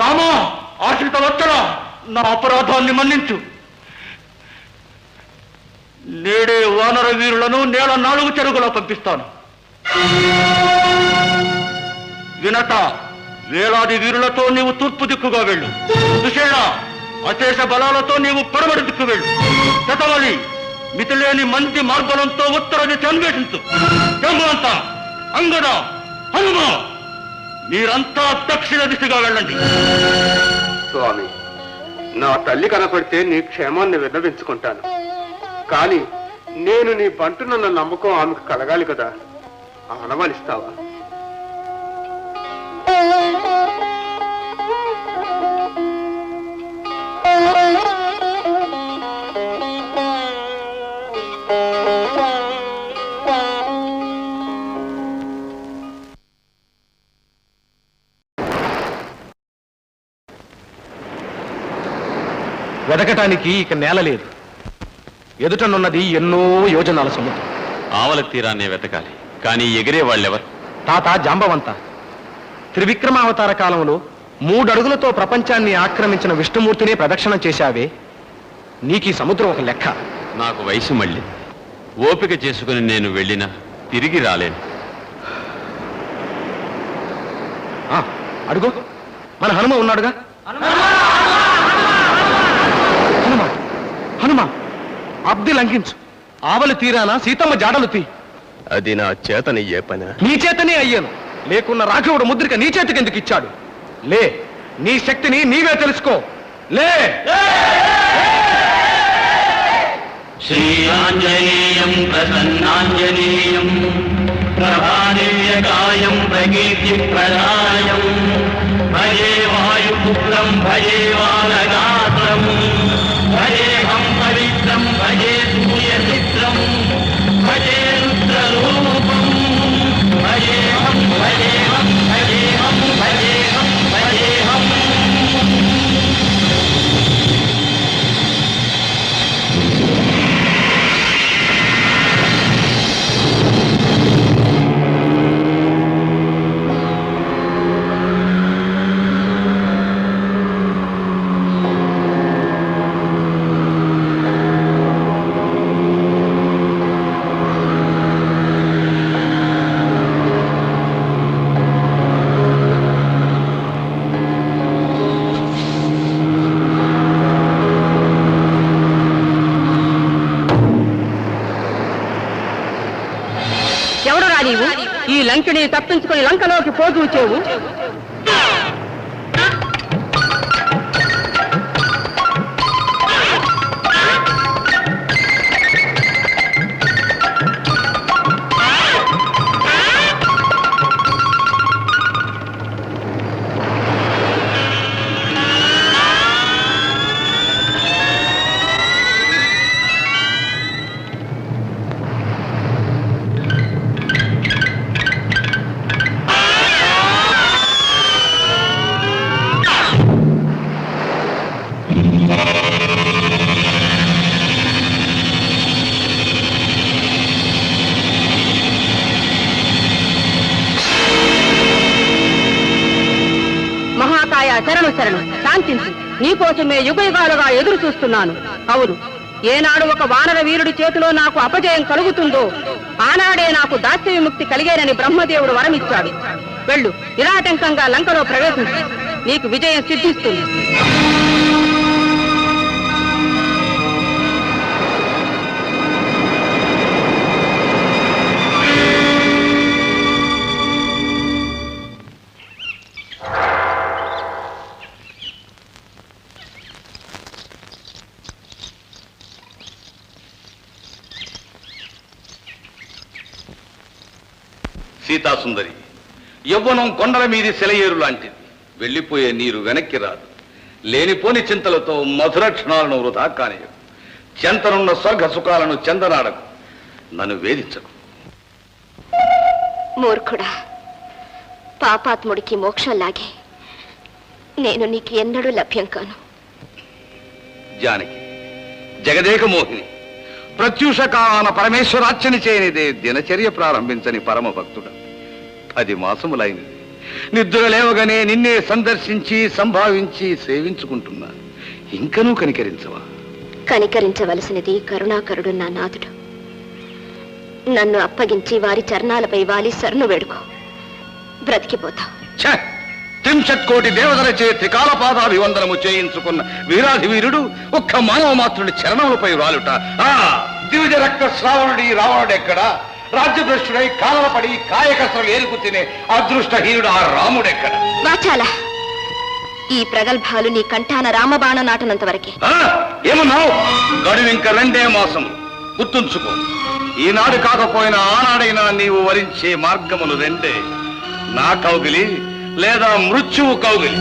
రామా ఆశ్రిత వచ్చడ నా అపరాధాన్ని మన్నించు. నేడే వానర వీరులను నేల నాలుగు చెరుగులో పంపిస్తాను. వినట వేలాది వీరులతో నీవు తూర్పు దిక్కుగా వెళ్ళు. సుషేణ అశేష బలాలతో నీవు పడమడి దిక్కు వెళ్ళు. శతవలి మితిలేని మంచి మార్బలంతో ఉత్తర దిశ అన్వేషించు అంగద హనుమా! మీరంతా దక్షిణ దిశగా వెళ్ళండి. స్వామి నా తల్లి కనపడితే నీ క్షేమాన్ని విన్నవించుకుంటాను. కానీ నేను నీ బంటునన్న నమ్మకం ఆమెకు కలగాలి కదా. ఆనవాలిస్తావా వెదకటానికి ఇక నేల లేదు. ఎదుటనున్నది ఎన్నో యోజనాల సముద్రం. ఆవల తీరాన్నే వెతకాలి కానీ ఎగిరే వాళ్ళెవరు? తాత జాంబవంత త్రివిక్రమావతార కాలంలో మూడడుగులతో ప్రపంచాన్ని ఆక్రమించిన విష్ణుమూర్తిని ప్రదక్షిణం చేశావే. నీకీ సముద్రం ఒక లెక్క. నాకు వయసు మళ్ళీ. ఓపిక చేసుకుని నేను వెళ్ళినా తిరిగి రాలేను. ఆ, అడుగు. మన హనుమ ఉన్నాడుగా హనుమ హనుమ అబ్ది లంఘించు. ఆవలి తీరాన సీతమ్మ జాడలు తీ. అది నా చేతనయ్యే పని? నీ చేతనే అయ్యాను. లేకున్న రాఘవుడు ముద్రిక నీ చేతికి ఎందుకు ఇచ్చాడు? లే నీ శక్తిని నీవే తెలుసుకో. లే! శ్రీరాంజనేయం ప్రసన్నాంజనేయం ప్రభాదివ్యకాయం ప్రకీర్తి ప్రదాయం భజే వాయుపుత్రం భజే వానగాత్రం భజేహం పవిత్రం ఎవడు రానీవు ఈ లంకిని తప్పించుకొని లంకలోకి పోదూచేవు శరణు శరణు. శాంతించు నీకోసమే యుగయుగాలుగా ఎదురు చూస్తున్నాను. అవును. ఏనాడు ఒక వానర వీరుడి చేతిలో నాకు అపజయం కలుగుతుందో ఆనాడే నాకు దాస్య విముక్తి కలిగేనని బ్రహ్మదేవుడు వరమిచ్చాడు. వెళ్ళు. నిరాటంకంగా లంకలో ప్రవేశించు. నీకు విజయం సిద్ధిస్తుంది. సీతాసుందరి. యవ్వనం కొండల మీది సెలయేరు లాంటిది. వెళ్ళిపోయే నీరు వెనక్కి రాదు. లేనిపోని చింతలతో మధుర క్షణాలను వృధా కానియకు చెంతనున్న స్వర్గ సుఖాలను చెందనాడకు. నన్ను వేధించకు. మూర్ఖుడా పాపాత్ముడికి మోక్షంలాగే నేను నీకు ఎన్నడూ లభ్యం కాను. జానకి జగదేక మోహిని ప్రత్యూష పరమేశ్వరార్చన చేయనిదే దినచర్య ప్రారంభించని పరమ భక్తుడు పది మాసములైంది. నిద్ర లేవగానే నిన్నే సందర్శించి సంభావించి సేవించుకుంటున్నా. ఇంకనూ కనికరించవా? కనికరించవలసినది కరుణాకరుడు నా నాథుడు. నన్ను అప్పగించి వారి చరణాలపై వాలి శరణు వేడుకో. బ్రతికిపోతావు ఛ! త్రింశత్ కోటి దేవతల చే త్రికాలపాదాభివందనము చేయించుకున్న వీరాధి వీరుడు ఒక్క మానవ మాత్రుడి చరణములపై రాలుట ఆ దివిజ రక్త శ్రావణుడి రావణుడెక్కడ రాజ్యభ్రష్టుడై కాలపడి కాయకసలు ఏరుకు తినే అదృష్టహీనుడు ఆ రాముడెక్కడ? వాచాల. ఈ ప్రగల్భాలు నీ కంఠాన రామబాణ నాటనంత వరకే. ఆ? ఏమన్నావు? గడువు ఇంక రెండే మాసం గుర్తుంచుకో. ఈనాడు కాకపోయినా ఆనాడైనా నీవు వరించే మార్గములు రెండే. నా కౌగిలి లేదా మృత్యువు కౌగిలి.